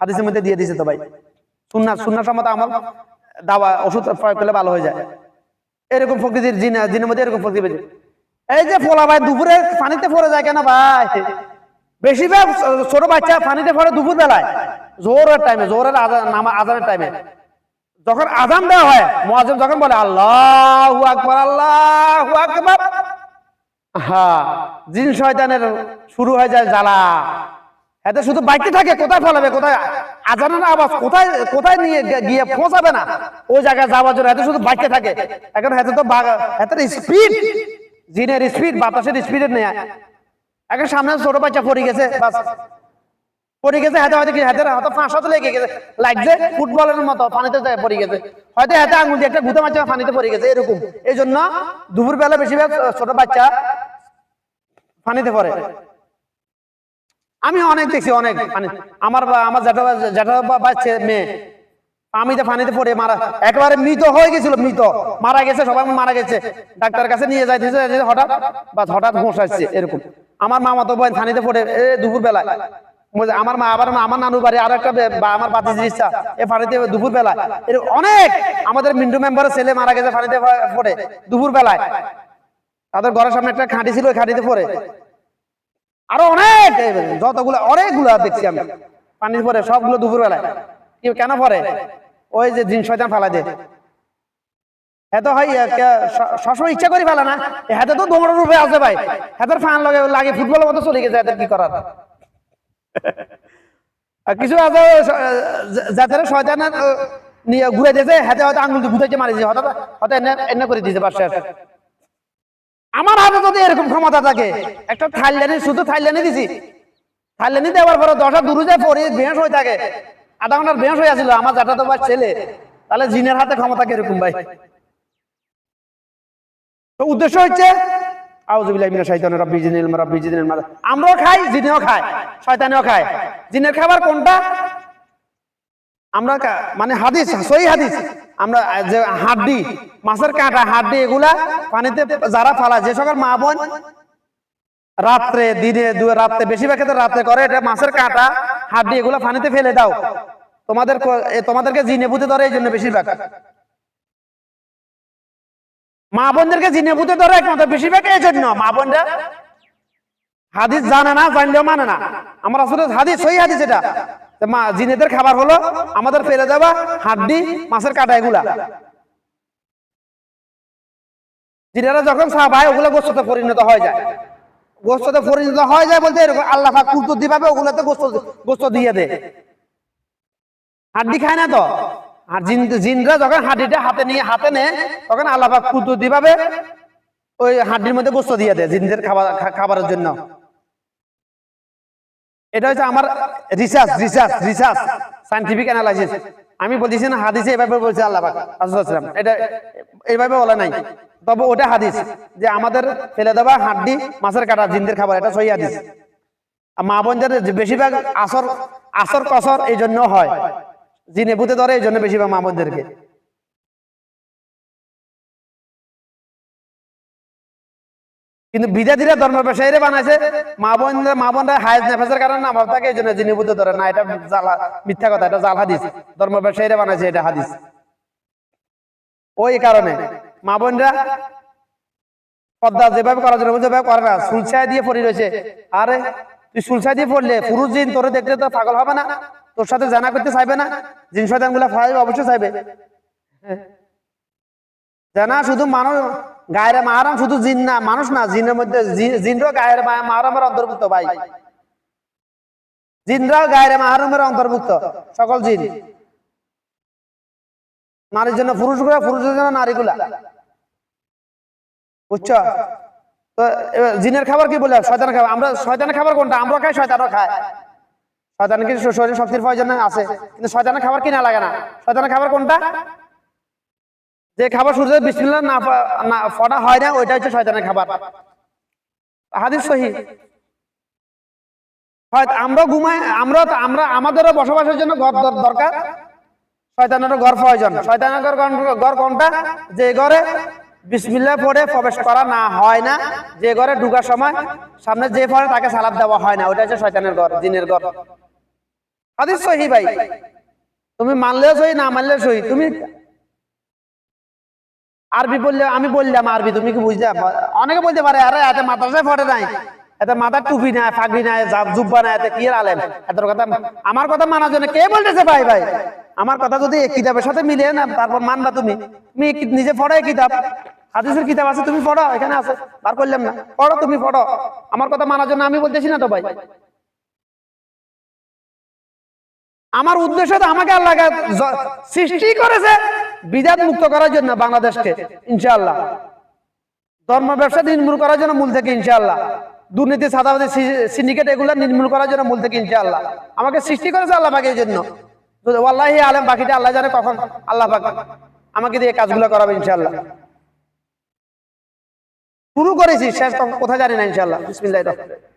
হাদিসের মধ্যে দিয়ে দিছে তো ভাই। সুন্না সুন্না সম্মত আমল দাওয়া ওষুধ প্রয়োগ করলে ভালো হয়ে যায়। এরকম প্রকৃতির জিন জিনের মধ্যে এরকম প্রকৃতি। এই যে ফোলা ভাই দুপুরে পানিতে পড়ে যায় কেন ভাই? বেশিরভাগ ছোট বাচ্চা পানিতে পড়ে দুপুর বেলায় জোরের টাইমে জোরের আজান নামা আজানের টাইমে যখন আজান দেওয়া হয় মুয়াজ্জিন যখন বলে আল্লাহু আকবার আল্লাহু আকবার। হ্যাঁ জিন শয়তানের শুরু হয়ে যায় জ্বালা। এতে শুধু বাইকতে থাকে, কোথায় ফলাবে, কোথায় আজানের আওয়াজ, কোথায় কোথায় নিয়ে গিয়ে পৌঁছাবে না? ওই জায়গায় যাওয়ার জন্য এত শুধু বাইকতে থাকে। এখন এত তো বাগ- স্পিড জিনের স্পিড বাতাসের স্পিডের নেই এখন সামনে ছোট বাচ্চা পড়ে গেছে, বাস। পড়ে গেছে হাতে হয়তো কি হাতের হাতে ফাঁসাতে লেগে গেছে। লাগছে ফুটবলের মতো পানিতে পড়ে গেছে। হয়তো হাতে আঙুল দিয়ে একটা গুঁতো বাচ্চা পানিতে পড়ে গেছে, এরকম। এই জন্য দুপুর বেলা বেশিরভাগ ছোট বাচ্চা পানিতে পড়ে। আমি অনেক দেখছি, অনেক। পানি আমার আমার জ্যাঠা জ্যাঠা বাচ্চা মেয়ে, পানিতে পানিতে পড়ে মারা, একেবারে মৃত হয়ে গেছিল, মৃত। মারা গেছে, সবাই মারা গেছে। ডাক্তারের কাছে নিয়ে যাইতেছে হঠাৎ বা হঠাৎ হোঁশ আসছে, এরকম। আমার মামা তো বোন পানিতে পড়ে, এ দুপুর বেলায় আমার মা, আবার আমার নানু বাড়ি, আর একটা বে- আমার বাতি ইচ্ছা, এ পানিতে দুপুর বেলায় এরকম অনেক! আমাদের মিন্টু মেম্বারের ছেলে মারা গেছে প- পড়ে দুপুর বেলায় তাদের ঘরের সামনে একটা খাঁটি ছিল খাঁটিতে পড়ে। আরও অনেক যতগুলো অনেকগুলো দেখছি আমি। পানির পরে সবগুলো দুপুর বেলায় কেন পরে? ওই যে জিন শয়তান ফেলা দে। এত হয় সবসময় ইচ্ছা না। তো দৌড় রূপে আছে ভাই। ফান লাগে লাগে মতো চলে গেছে কি করার? কিছু আছে যা- শয়তানের ও, নিয়ে ঘুরে দিয়েছে হাতে হয়তো আঙুল ঘুরাইতে মারি হঠাৎ হয়তো এনে এনে করে দিয়েছে বাস আমার হাতে যদি এরকম ক্ষমতা থাকে, একটা থাইল্যান্ডে, শুধু থাইল্যান্ডে দিছি। থাইল্যান্ডে দেওয়ার পরে দশটা দূরে যায় পরে বেঁস হয়ে থাকে। আধা ঘণ্টার বেঁস হয়ে আছিল, আমার যাটা তো ভাই ছেলে। তাহলে জিনের হাতে ক্ষমতা কীরকম ভাই? তো উদ্দেশ্য হচ্ছে আমরাও খাই, জিনেও খায় শয়তানেও খায়। জিনের খাবার কোনটা? আমরা মানে হাদিস, সহি হাদিস। আমরা যে হাড্ডি, মাছের কাঁটা, হাড্ডি এগুলা পানিতে যারা ফালা যে সকল মা বোন রাত্রে, দিনে দু রাত্রে, বেশিরভাগ ক্ষেত্রে রাত্রে করে, এটা মাছের কাঁটা, হাড্ডি এগুলা পানিতে ফেলে দাও। তোমাদের তোমাদেরকে জিনে বুঝে ধরে এই জন্য বেশিরভাগ। মা বোনদেরকে জিনে বুঝে ধরে একমাত্র বেশিরভাগ এই জন্য। মা বোনরা হাদিস জানে না, জানলেও মানে না। আমার আসলে হাদিস, সহি হাদিস এটা। জিনেদের খাবার হলো আমাদের ফেলে দেওয়া হাড্ডি, মাছের কাটা এগুলা। জিনেরা যখন সাহাবায় ওগুলো গোস্ততে পরিণত হয়ে যায়। গোস্ততে পরিণত হয়ে যায় বলতে এরকম আল্লাহ পাক কুরতুর দিবাবে ওগুলোতে গোস্ত গোস্ত দিয়ে দে হাড্ডি খায় না তো? আর জিন, জিনরা যখন হাড্ডিটা হাতে নিয়ে, হাতে নেয়, তখন আল্লাহ পাক কুরতুর দিবাবে ওই হাড্ডির মধ্যে গোস্ত দিয়ে দেয় জিনদের খাবার খাবারের জন্য। এটা হচ্ছে আমার research research research scientific analysis আমি বলতেছি না হাদিসে এভাবে বলছে আল্লাহ রাসূলুল্লাহ এটা এইভাবে বলা নাই। তবে ওটা হাদিস যে আমাদের ফেলে দেওয়া হাড্ডি মাছের কাটা জিন্দের খাবার, এটা সহি হাদিস। মা বোনদের বেশিরভাগ আসর আসর কসর এই জন্য হয়। জিনে বুতে ধরে এই জন্য বেশিরভাগ মা বোনদেরকে। কিন্তু বিদ্যার্থীরা ধর্ম ব্যবসায়ীরা বানাইছে। মা বোন মা বোনরা হায়াজ নেফাজের কারণে না ভাব থাকে এই জন্য যিনি বুঝতে ধরে না, এটা জাল মিথ্যা কথা, এটা জাল হাদিস। ধর্ম ব্যবসায়ীরা বানাইছে এটা হাদিস। ওই কারণে মা বোনরা পদ্মা যেভাবে করার জন্য যেভাবে করে না সুলছায় দিয়ে পড়ি রয়েছে। আরে, তুই সুলছায় দিয়ে পড়লে পুরুষ জিন তোরে দেখলে তো পাগল হবে না, তোর সাথে জানা করতে চাইবে না, জিন শয়তানগুলা অবশ্যই চাইবে। হ্যাঁ। জানা শুধু মানুষ গায়ের মারাম শুধু জিন না, মানুষ না, জিনের মধ্যে জি- জিনরাও গায়ের মারামের অন্তর্ভুক্ত ভাই। জিনরাও গায়ের মাহারমের অন্তর্ভুক্ত, সকল জিন। নারীর জন্য পুরুষগুলা পুরুষের জন্য নারীগুলা। বুঝছ? তো জিনের খাবার কি বলে শয়তানের খাবার। আমরা শয়তানের খাবার কোনটা? আমরা খাই, শয়তানও খায়। শয়তানের কিছু শরীরে শক্তির প্রয়োজন আছে? কিন্তু শয়তানের খাবার কিনা লাগে না। শয়তানের খাবার কোনটা? যে খাবার সূর্যের বিসমিল্লাহ, না ফটা হয় না, ওইটা হচ্ছে শয়তানের খাবার। হাদিস সহি। হয়তো আমরা ঘুমাই, আমরা আমরা আমাদেরও বসবাসের জন্য ঘর দরকার। শয়তানেরও ঘর প্রয়োজন। শয়তানের ঘর ঘর কোনটা? যে ঘরে বিসমিল্লাহ পড়ে প্রবেশ করা না হয় না, যে ঘরে ঢুকার সময় সামনে যে পড়ে তাকে সালাদ দেওয়া হয় না, ওইটা হচ্ছে শয়তানের ঘর, জিনের ঘর। হাদিস সহি ভাই। তুমি মানলেও সহি, না মানলেও সহি? তুমি আরবি বললে আমি বললাম আরবি, তুমি কি বুঝতে অনেকে বলতে পারে, আরে, এত মাদ্রাসায় পড়ে নাই, এত মাথার টুপি নাই, ফাগড়ি নাই জাব জুব্বা নাই, এত কি আলেম? এত কথা আমার কথা মানার জন্য কে বলতেছে ভাই ভাই? আমার কথা যদি এই কিতাবের সাথে মিলে না, তারপর মানবা তুমি। তুমি নিজে পড়ো কিতাব। হাদিসের কিতাব আছে, তুমি পড়ো এখানে আছে। বার করলাম না। পড়ো, তুমি পড়ো আমার কথা মানার জন্য আমি বলতেছি না তো ভাই। আমার উদ্দেশ্য তো আমাকে আল্লাহ সৃষ্টি করেছে। বিজাত মুক্ত করার জন্য বাংলাদেশকে, ইনশাআল্লাহ। ধর্ম ব্যবসা নির্মূল করার জন্য মূল থেকে ইনশাআল্লাহ। দুর্নীতি সাদাবাদী সিন্ডিকেট এগুলো নির্মূল করার জন্য মূল থেকে ইনশাআল্লাহ। আমাকে সৃষ্টি করেছে আল্লাহ পাকে এই জন্য। তো ওয়াল্লাহি আলেম, বাকিটা আল্লাহ জানে কখন, আল্লাহ পাক আমাকে দিয়ে কাজগুলো করাবে ইনশাআল্লাহ। শুরু করেছি, শেষ কোথায় জানি না রহমানির রহিম।